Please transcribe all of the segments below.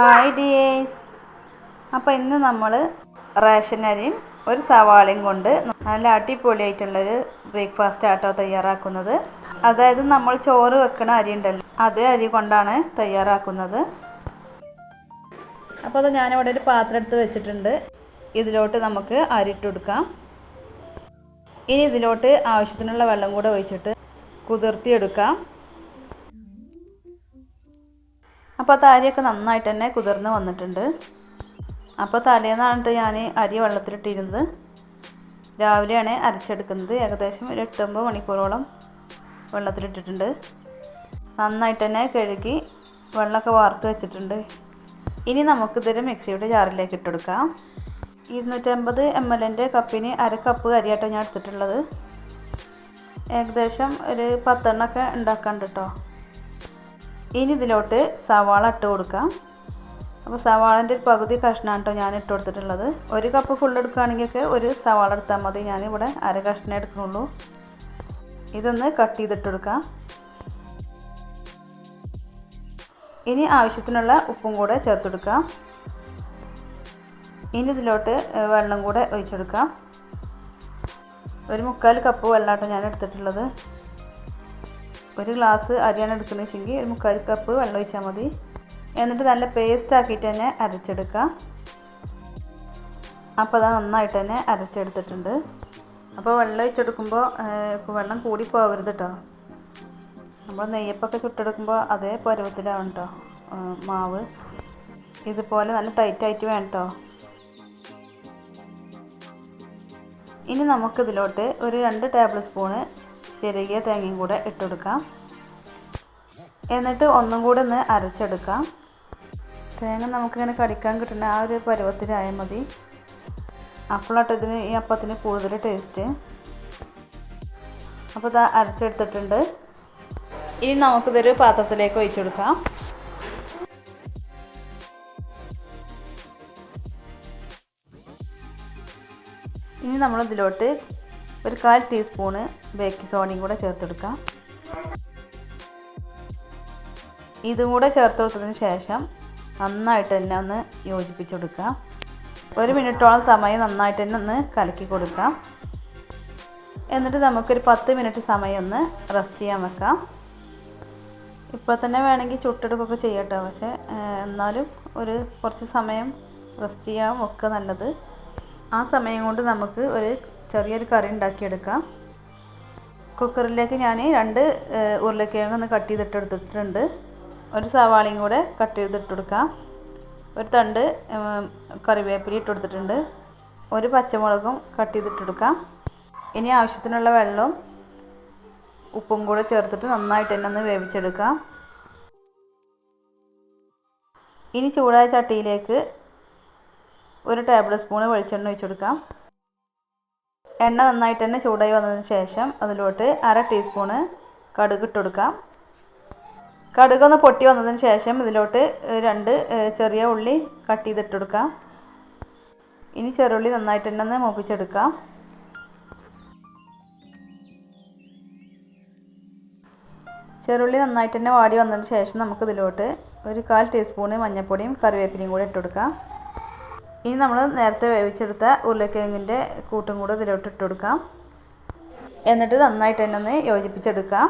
Hi ഡിയേസ് അപ്പോൾ ഇന്ന് നമ്മൾ റേഷൻ അരിയും ഒരു സവാളയും കൊണ്ട് നല്ല അടിപൊളിയായിട്ടുള്ളൊരു ബ്രേക്ക്ഫാസ്റ്റ് ആട്ടോ തയ്യാറാക്കുന്നത്. അതായത് നമ്മൾ ചോറ് വെക്കണ അരി ഉണ്ടല്ലോ അതേ അരി കൊണ്ടാണ് തയ്യാറാക്കുന്നത്. അപ്പോൾ അത് ഞാനിവിടെ ഒരു പാത്രം എടുത്ത് വെച്ചിട്ടുണ്ട്. ഇതിലോട്ട് നമുക്ക് അരിട്ട് കൊടുക്കാം. ഇനി ഇതിലോട്ട് ആവശ്യത്തിനുള്ള വെള്ളം കൂടെ ഒഴിച്ചിട്ട് കുതിർത്തിയെടുക്കാം. അപ്പോൾ താരിയൊക്കെ നന്നായിട്ട് തന്നെ കുതിർന്ന് വന്നിട്ടുണ്ട്. അപ്പോൾ തലേന്നാണ് ഞാൻ അരി വെള്ളത്തിലിട്ടിരുന്നത്. രാവിലെയാണ് അരച്ചെടുക്കുന്നത്. ഏകദേശം ഒരു എട്ടൊമ്പത് മണിക്കൂറോളം വെള്ളത്തിലിട്ടിട്ടുണ്ട്. നന്നായിട്ട് തന്നെ കഴുകി വെള്ളമൊക്കെ വാർത്ത് വെച്ചിട്ടുണ്ട്. ഇനി നമുക്കിതൊരു മിക്സിയുടെ ജാറിലേക്ക് ഇട്ടെടുക്കാം ഇരുന്നൂറ്റമ്പത് എം എല്ലിന്റെ കപ്പിന് അര കപ്പ് അരിയാട്ടോ ഞാൻ എടുത്തിട്ടുള്ളത്. ഏകദേശം ഒരു പത്തെണ്ണമൊക്കെ ഉണ്ടാക്കാണ്ട് കേട്ടോ. ഇനി ഇതിലോട്ട് സവാള ഇട്ട് കൊടുക്കാം. അപ്പോൾ സവാളന്റെ ഒരു പകുതി കഷ്ണമാണ് കേട്ടോ ഞാൻ ഇട്ട് കൊടുത്തിട്ടുള്ളത്. ഒരു കപ്പ് ഫുൾ എടുക്കുകയാണെങ്കിലൊക്കെ ഒരു സവാള എടുത്താൽ മതി. ഞാനിവിടെ അര കഷ്ണം എടുക്കുന്നുള്ളൂ. ഇതൊന്ന് കട്ട് ചെയ്തിട്ട് കൊടുക്കാം. ഇനി ആവശ്യത്തിനുള്ള ഉപ്പും കൂടെ ചേർത്തെടുക്കാം ഇനി ഇതിലോട്ട് വെള്ളം കൂടെ ഒഴിച്ചെടുക്കാം. ഒരു മുക്കാൽ കപ്പ് വെള്ളമാട്ടോ ഞാൻ എടുത്തിട്ടുള്ളത്. ഒരു ഗ്ലാസ് അരിയാണ് എടുക്കുന്നത് വെച്ചെങ്കിൽ ഒരു മുക്കാൽ കപ്പ് വെള്ളം ഒഴിച്ചാൽ മതി. എന്നിട്ട് നല്ല പേസ്റ്റ് ആക്കിയിട്ട് തന്നെ അരച്ചെടുക്കുക. അപ്പോൾ അത് നന്നായിട്ട് തന്നെ അരച്ചെടുത്തിട്ടുണ്ട്. അപ്പോൾ വെള്ളം ഒഴിച്ചെടുക്കുമ്പോൾ വെള്ളം കൂടി പോകരുത് കേട്ടോ നമ്മൾ നെയ്യപ്പൊക്കെ ചുട്ടെടുക്കുമ്പോൾ അതേ പരുവത്തിലാവും കേട്ടോ മാവ്. ഇതുപോലെ നല്ല ടൈറ്റായിട്ട് വേണം കേട്ടോ ഇനി നമുക്കിതിലോട്ട് ഒരു രണ്ട് ടേബിൾ സ്പൂണ് ചെറിയ തേങ്ങയും കൂടെ ഇട്ടെടുക്കാം. എന്നിട്ട് ഒന്നും കൂടെ ഒന്ന് അരച്ചെടുക്കാം. തേങ്ങ നമുക്കിങ്ങനെ കടിക്കാൻ കിട്ടുന്ന ആ ഒരു പരുവത്തിലായാൽ മതി. അപ്പോഴാട്ടോ ഇതിന് ഈ അപ്പത്തിന് കൂടുതൽ ടേസ്റ്റ്. അപ്പോൾ ഇത് അരച്ചെടുത്തിട്ടുണ്ട്. ഇനി നമുക്കിതൊരു പാത്രത്തിലേക്ക് ഒഴിച്ചെടുക്കാം. ഇനി നമ്മളിതിലോട്ട് ഒരു കാൽ ടീസ്പൂണ് ബേക്കിംഗ് സോഡയും കൂടെ ചേർത്തെടുക്കാം. ഇതും കൂടെ ചേർത്ത് കൊടുത്തതിന് ശേഷം നന്നായിട്ട് തന്നെ ഒന്ന് യോജിപ്പിച്ചെടുക്കാം ഒരു മിനിറ്റോളം സമയം നന്നായിട്ട് തന്നെ ഒന്ന് കലക്കി കൊടുക്കാം എന്നിട്ട് നമുക്കൊരു പത്ത് മിനിറ്റ് സമയം ഒന്ന് റെസ്റ്റ് ചെയ്യാൻ വെക്കാം. ഇപ്പോൾ തന്നെ വേണമെങ്കിൽ ചുട്ടെടുക്കൊക്കെ ചെയ്യട്ടോ പക്ഷേ എന്നാലും ഒരു കുറച്ച് സമയം റെസ്റ്റ് ചെയ്യാൻ ഒക്കെ നല്ലത്. ആ സമയം കൊണ്ട് നമുക്ക് ഒരു ചെറിയൊരു കറി ഉണ്ടാക്കിയെടുക്കാം. കുക്കറിലേക്ക് ഞാൻ രണ്ട് ഉരുളക്കിഴങ്ങ് ഒന്ന് കട്ട് ചെയ്തിട്ട് ചെയ്തിട്ടെടുത്തിട്ടുണ്ട് ഒരു സവാളയും കൂടെ കട്ട് ചെയ്തിട്ട് ചെയ്തിട്ടെടുക്കാം ഒരു തണ്ട് കറിവേപ്പില ഇട്ട് കൊടുത്തിട്ടുണ്ട് ഒരു പച്ചമുളകും കട്ട് ചെയ്തിട്ട് ചെയ്തിട്ടെടുക്കാം ഇനി ആവശ്യത്തിനുള്ള വെള്ളവും ഉപ്പും കൂടെ ചേർത്തിട്ട് നന്നായിട്ട് തന്നെ ഒന്ന് വേവിച്ചെടുക്കാം. ഇനി ചൂടായ ചട്ടിയിലേക്ക് ഒരു ടേബിൾ സ്പൂൺ വെളിച്ചെണ്ണ ഒഴിച്ചെടുക്കാം. എണ്ണ നന്നായിട്ട് തന്നെ ചൂടായി വന്നതിന് ശേഷം അതിലോട്ട് അര ടീസ്പൂണ് കടുക് ഇട്ട് കൊടുക്കാം. കടുകൊന്ന് പൊട്ടി വന്നതിന് ശേഷം ഇതിലോട്ട് രണ്ട് ചെറിയ ഉള്ളി കട്ട് ചെയ്തിട്ട് കൊടുക്കാം. ഇനി ചെറുള്ളി നന്നായിട്ട് തന്നെ ഒന്ന് മൂപ്പിച്ചെടുക്കാം. ചെറുള്ളി നന്നായിട്ട് തന്നെ വാടി വന്നതിന് ശേഷം നമുക്ക് ഇതിലോട്ട് ഒരു കാൽ ടീസ്പൂണ് മഞ്ഞൾപ്പൊടിയും കറിവേപ്പിലയും കൂടി ഇട്ട് കൊടുക്കാം. ഇനി നമ്മൾ നേരത്തെ വേവിച്ചെടുത്ത ഉരുളക്കിഴങ്ങിന്റെ കൂട്ടും കൂടെ ഇതിലോട്ട് ഇട്ട് കൊടുക്കാം. എന്നിട്ട് നന്നായിട്ട് തന്നെ ഒന്ന് യോജിപ്പിച്ചെടുക്കാം.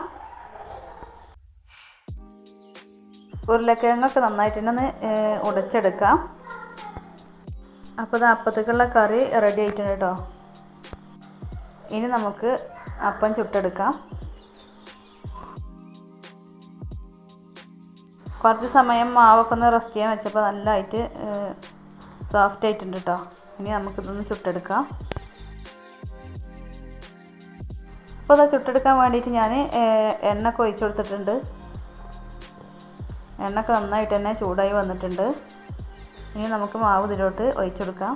ഉരുളക്കിഴങ്ങൊക്കെ നന്നായിട്ട് തന്നെ ഒന്ന് ഉടച്ചെടുക്കാം. അപ്പോൾ ഇത് അപ്പത്തേക്കുള്ള കറി റെഡി ആയിട്ടുണ്ട് കേട്ടോ ഇനി നമുക്ക് അപ്പം ചുട്ടെടുക്കാം. കുറച്ച് സമയം മാവൊക്കെ ഒന്ന് റെസ്റ്റ് ചെയ്യാൻ വെച്ചപ്പോൾ നല്ലതായിട്ട് സോഫ്റ്റ് ആയിട്ടുണ്ട് കേട്ടോ ഇനി നമുക്കിതൊന്ന് ചുട്ടെടുക്കാം. അപ്പോൾ അത് ചുട്ടെടുക്കാൻ വേണ്ടിയിട്ട് ഞാൻ എണ്ണ ഒഴിച്ചു കൊടുത്തിട്ടുണ്ട്. എണ്ണയൊക്കെ നന്നായിട്ട് തന്നെ ചൂടായി വന്നിട്ടുണ്ട്. ഇനി നമുക്ക് മാവ് ഇതിലോട്ട് ഒഴിച്ചു കൊടുക്കാം.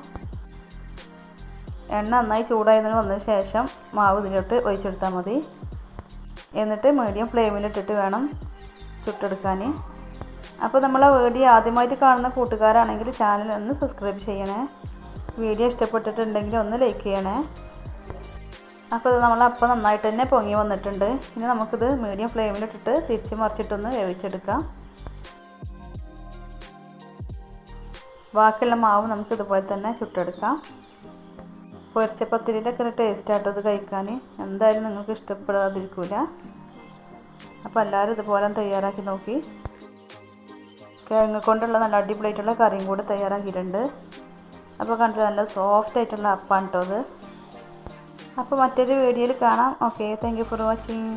എണ്ണ നന്നായി ചൂടായതിന് വന്നതിന് ശേഷം മാവ് ഇതിലോട്ട് ഒഴിച്ചെടുത്താൽ മതി. എന്നിട്ട് മീഡിയം ഫ്ലെയിമിലിട്ടിട്ട് വേണം ചുട്ടെടുക്കാൻ അപ്പോൾ നമ്മളെ വീഡിയോ ആദ്യമായിട്ട് കാണുന്ന കൂട്ടുകാരാണെങ്കിൽ ചാനൽ ഒന്ന് സബ്സ്ക്രൈബ് ചെയ്യണേ. വീഡിയോ ഇഷ്ടപ്പെട്ടിട്ടുണ്ടെങ്കിൽ ഒന്ന് ലൈക്ക് ചെയ്യണേ. അപ്പോൾ ഇത് നമ്മൾ അപ്പം നന്നായിട്ട് തന്നെ പൊങ്ങി വന്നിട്ടുണ്ട്. ഇനി നമുക്കിത് മീഡിയം ഫ്ലെയിമിലിട്ടിട്ട് തിരിച്ച് മറിച്ചിട്ടൊന്ന് വേവിച്ചെടുക്കാം. ബാക്കിയുള്ള മാവ് നമുക്ക് ഇതുപോലെ തന്നെ ചുട്ടെടുക്കാം. പൊരിച്ച പത്തിരിന്റെ ഒക്കെ ഒരു ടേസ്റ്റ് ആട്ടോ ഇത് കഴിക്കാൻ. എന്തായാലും നിങ്ങൾക്ക് ഇഷ്ടപ്പെടാതിരിക്കില്ല അപ്പോൾ എല്ലാവരും ഇതുപോലെ തയ്യാറാക്കി നോക്കി. കിഴങ്ങ് കൊണ്ടുള്ള നല്ല അടിപൊളിയായിട്ടുള്ള കറിയും കൂടി തയ്യാറാക്കിയിട്ടുണ്ട്. അപ്പോൾ കണ്ടിട്ട് നല്ല സോഫ്റ്റ് ആയിട്ടുള്ള അപ്പാണ് കേട്ടോ അത്. അപ്പോൾ മറ്റൊരു വീഡിയോയിൽ കാണാം. Okay thank for watching